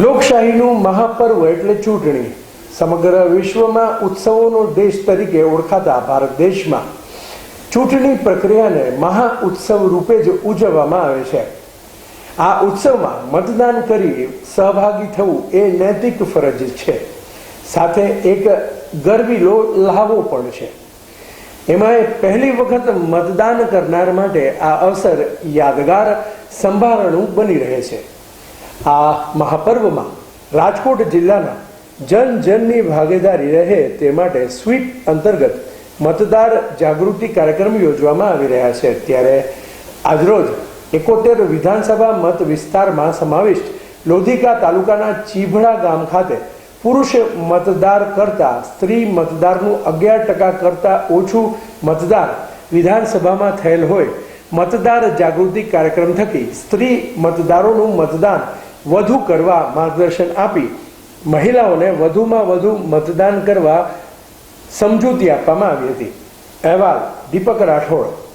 લોકશાહીનું મહાપર્વ એટલે ચૂંટણી. સમગ્ર વિશ્વમાં ઉત્સવોનો દેશ તરીકે ઓળખાતા ભારત દેશમાં. ચૂંટણી પ્રક્રિયાને મહા ઉત્સવ રૂપે જ ઉજવવામાં આવે છે. આ ઉત્સવમાં મતદાન કરી સહભાગી થવું એ નૈતિક ફરજ છે. સાથે એક ગરબી લાવો પણ છે. એમાં પહેલી વખત મતદાન કરનાર માટે આ અવસર યાદગાર સંભારણું બની રહે છે. આ મહાપર્વમાં રાજકોટ જિલ્લાના જન જનની ભાગીદારી રહે તે માટે સ્વીપ અંતર્ગત મતદાર જાગૃતિ કાર્યક્રમ યોજવામાં આવી રહ્યા છે. ત્યારે આજરોજ એકોતેર વિધાનસભા મત વિસ્તારમાં સમાવિષ્ટ લોધિકા તાલુકાના ચીભડા ગામ ખાતે પુરુષ મતદાર કરતા, સ્ત્રી મતદારનું અગિયાર ટકા કરતા ઓછું મતદાર વિધાનસભામાં થયેલ હોય. મતદાર જાગૃતિ કાર્યક્રમ થકી સ્ત્રી મતદારોનું મતદાન વધુ કરવા માર્ગદર્શન આપી મહિલાઓને વધુમાં વધુ મતદાન કરવા સમજૂતી આપવામાં આવી હતી. અહેવાલ દીપક રાઠોડ.